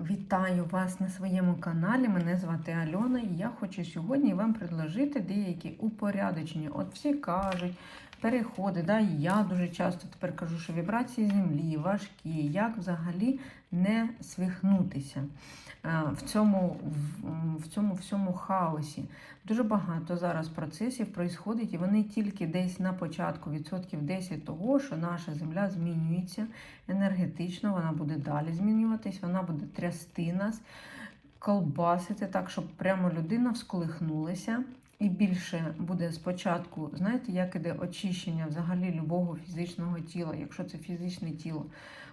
Вітаю вас на своєму каналі. Мене звати Альона, і я хочу сьогодні вам предложити деякі упорядочення. От всі кажуть, переходи, да, я дуже часто тепер кажу, що вібрації землі важкі, як взагалі не свихнутися е, в цьому, в цьому всьому хаосі. Дуже багато зараз процесів проїсходить, і вони тільки десь на початку відсотків 10 того, що наша земля змінюється енергетично, вона буде далі змінюватись, вона буде трясти нас, колбасити так, щоб прямо людина всколихнулася. І більше буде спочатку, знаєте, як іде очищення взагалі любого фізичного тіла, якщо це фізичне тіло.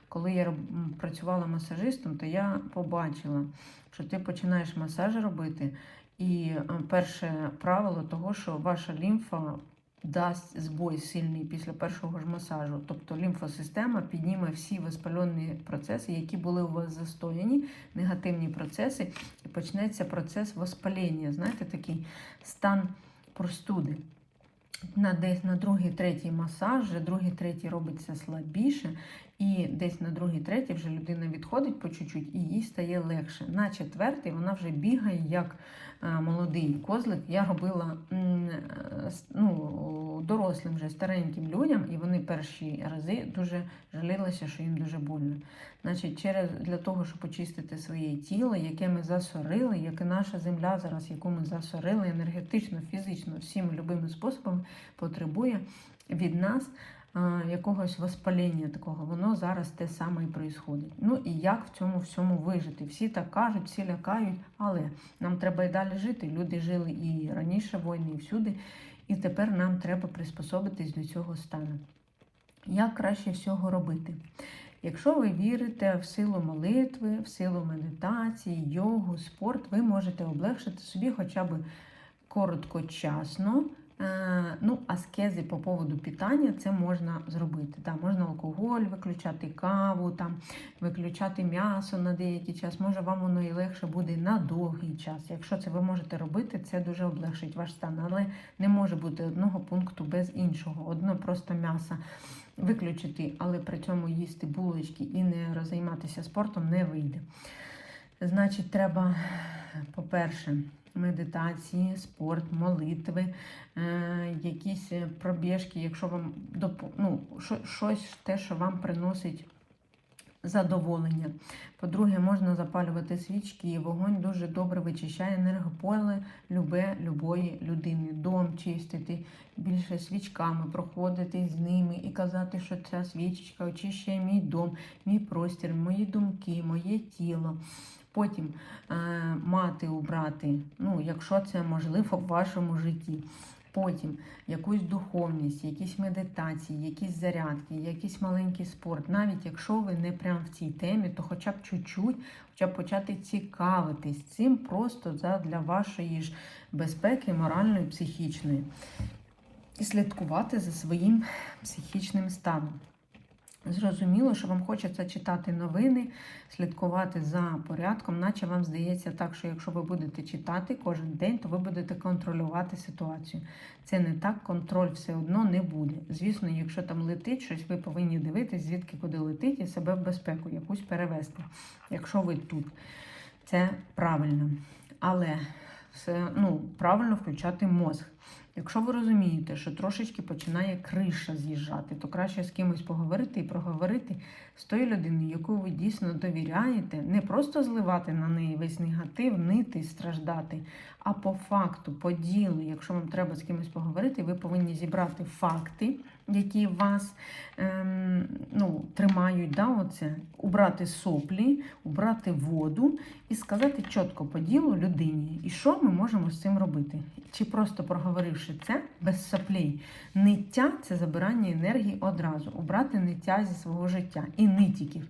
Коли я працювала масажистом, то я побачила, що ти починаєш масаж робити, і е, перше правило того, що ваша лімфа дасть збой сильний після першого ж масажу. Тобто лімфосистема підніме всі воспальні процеси, які були у вас застояні, негативні процеси, і почнеться процес воспалення. Знаєте, такий стан простуди. На десь на другий, третій масаж, вже другий, третій робиться слабіше, і десь на другий, третій вже людина відходить по чуть-чуть і їй стає легше. На четвертий вона вже бігає як е, молодий козлик. Я робила е, ну, дорослим вже стареньким людям, і вони перші рази дуже жалілися, що їм дуже больно. Значить, через для того, щоб очистити своє тіло, яке ми засорили, як і наша земля зараз, яку ми засорили енергетично, фізично, всіми любими способами, потребує від нас якогось воспалення такого. Воно зараз те саме і происходить. Ну і як в цьому всьому вижити? Всі так кажуть, всі лякають, але нам треба і далі жити. Люди жили і раніше війни, і всюди, і тепер нам треба приспособитись до цього стану. Як краще всього робити? Якщо ви вірите в силу молитви, в силу медитації, йогу, спорт, ви можете облегшити собі хоча б короткочасно. Е, Ну, аскези по поводу питання це можна зробити. Там можна алкоголь виключати, каву, там, виключати м'ясо на деякий час. Може, вам воно і легше буде на довгий час. Якщо це ви можете робити, це дуже облегшить ваш стан. Але не може бути одного пункту без іншого. Одно просто м'ясо виключити, але при цьому їсти булочки і не розайматися спортом не вийде. Значить, треба, по-перше, медитації, спорт, молитви, е, якісь пробіжки, якщо вам ну, щось те, що вам приносить задоволення. По-друге, можна запалювати свічки, вогонь дуже добре вичищає енергополе любе любої людини. Дом чистити більше свічками, проходити з ними і казати, що ця свічечка очищує мій дом, мій простір, мої думки, моє тіло. Потім е, мати убрати, ну, якщо це можливо в вашому житті. Потім якусь духовність, якісь медитації, якісь зарядки, якийсь маленький спорт. Навіть якщо ви не прям в цій темі, то хоча б чуть-чуть, хоча б почати цікавитись цим просто для вашої ж безпеки, моральної, психічної. І слідкувати за своїм психічним станом. Зрозуміло, що вам хочеться читати новини, слідкувати за порядком, наче вам здається так, що якщо ви будете читати кожен день, то ви будете контролювати ситуацію. Це не так, контроль все одно не буде. Звісно, якщо там летить щось, ви повинні дивитись, звідки куди летить, і себе в безпеку якусь перевести. Якщо ви тут, це правильно. Але все ну, правильно включати мозг. Якщо ви розумієте, що трошечки починає криша з'їжджати, то краще з кимось поговорити і проговорити з тою людиною, яку ви дійсно довіряєте, не просто зливати на неї весь негатив, нити, страждати, а по факту, по ділу, якщо вам треба з кимось поговорити, ви повинні зібрати факти, які вас ем, ну, тримають, да, оце, убрати соплі, убрати воду і сказати чітко по ділу людині, і що ми можемо з цим робити. Чи просто проговоривши це без соплей. Ниття це забирання енергії одразу, убрати ниття зі свого життя і нитіків.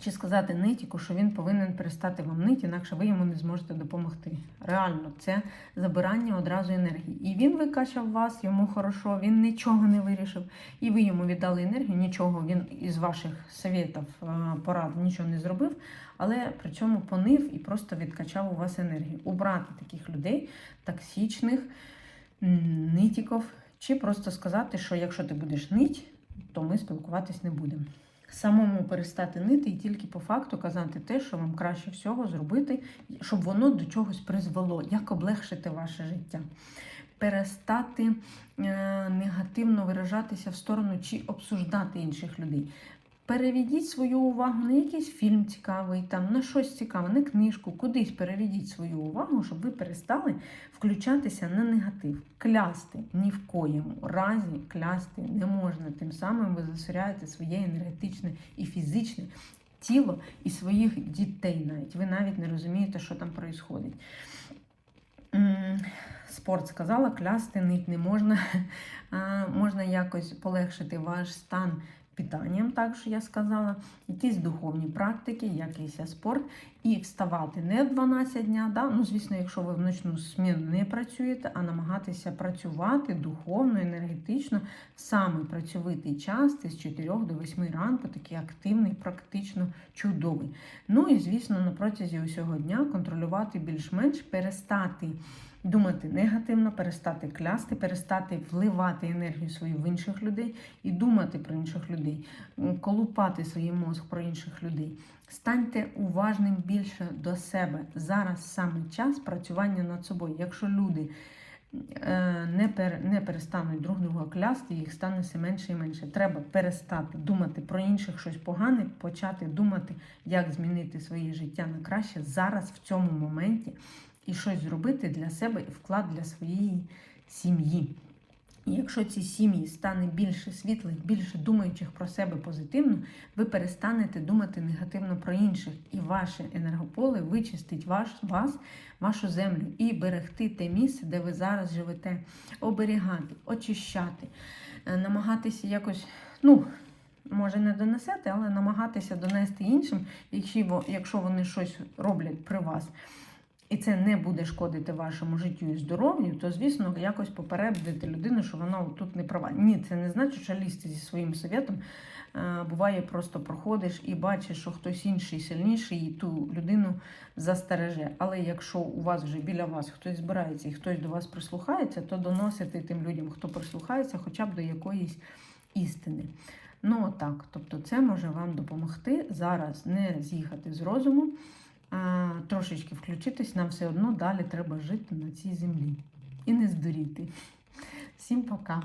Чи сказати нитіку, що він повинен перестати вам нити, інакше ви йому не зможете допомогти. Реально, це забирання одразу енергії. І він викачав вас, йому хорошо, він нічого не вирішив. І ви йому віддали енергію, нічого він із ваших совєтів, е, порад нічого не зробив, але при цьому понив і просто відкачав у вас енергію. Убрати таких людей, токсичних, м, нитіків, чи просто сказати, що якщо ти будеш нить, то ми спілкуватись не будемо. Самому перестати нити і тільки по факту казати те, що вам краще всього зробити, щоб воно до чогось призвело, як облегшити ваше життя. Перестати е, негативно виражатися в сторону чи обсуждати інших людей. Переведіть свою увагу на якийсь фільм цікавий, там, на щось цікаве, на книжку, кудись переведіть свою увагу, щоб ви перестали включатися на негатив. Клясти ні в коєму разі клясти не можна. Тим самим ви засоряєте своє енергетичне і фізичне тіло і своїх дітей навіть. Ви навіть не розумієте, що там відбувається. Спорт сказала, клясти не можна. Можна якось полегшити ваш стан питанням, так що я сказала, якісь духовні практики, якийсь спорт, і вставати не в 12 дня. Да? Ну, звісно, якщо ви в ночну зміну не працюєте, а намагатися працювати духовно, енергетично, саме працьовитий час, це з 4 до 8 ранку, такий активний, практично чудовий. Ну і, звісно, на протязі усього дня контролювати більш-менш, перестати. Думати негативно, перестати клясти, перестати вливати енергію свою в інших людей і думати про інших людей, колупати свій мозг про інших людей. Станьте уважним більше до себе. Зараз саме час працювання над собою. Якщо люди е, не пер, не перестануть друг друга клясти, їх стане все менше і менше. Треба перестати думати про інших щось погане, почати думати, як змінити своє життя на краще зараз, в цьому моменті і щось зробити для себе і вклад для своєї сім'ї. І якщо ці сім'ї стане більше світлих, більше думаючих про себе позитивно, ви перестанете думати негативно про інших, і ваше енергополе вичистить ваш, вас, вашу землю і берегти те місце, де ви зараз живете, оберігати, очищати, е, намагатися якось, ну, може, не донесете, але намагатися донести іншим, якщо вони щось роблять при вас і це не буде шкодити вашому життю і здоров'ю, то, звісно, якось попередити людину, що вона тут не права. Ні, це не значить, що лізти зі своїм советом. Е, буває, просто проходиш і бачиш, що хтось інший сильніший, і ту людину застереже. Але якщо у вас вже біля вас хтось збирається і хтось до вас прислухається, то доносити тим людям, хто прислухається, хоча б до якоїсь істини. Ну, отак. Тобто, це може вам допомогти зараз не з'їхати з розуму трошечки включитись, нам все одно далі треба жити на цій землі. І не здуріти. Всім пока!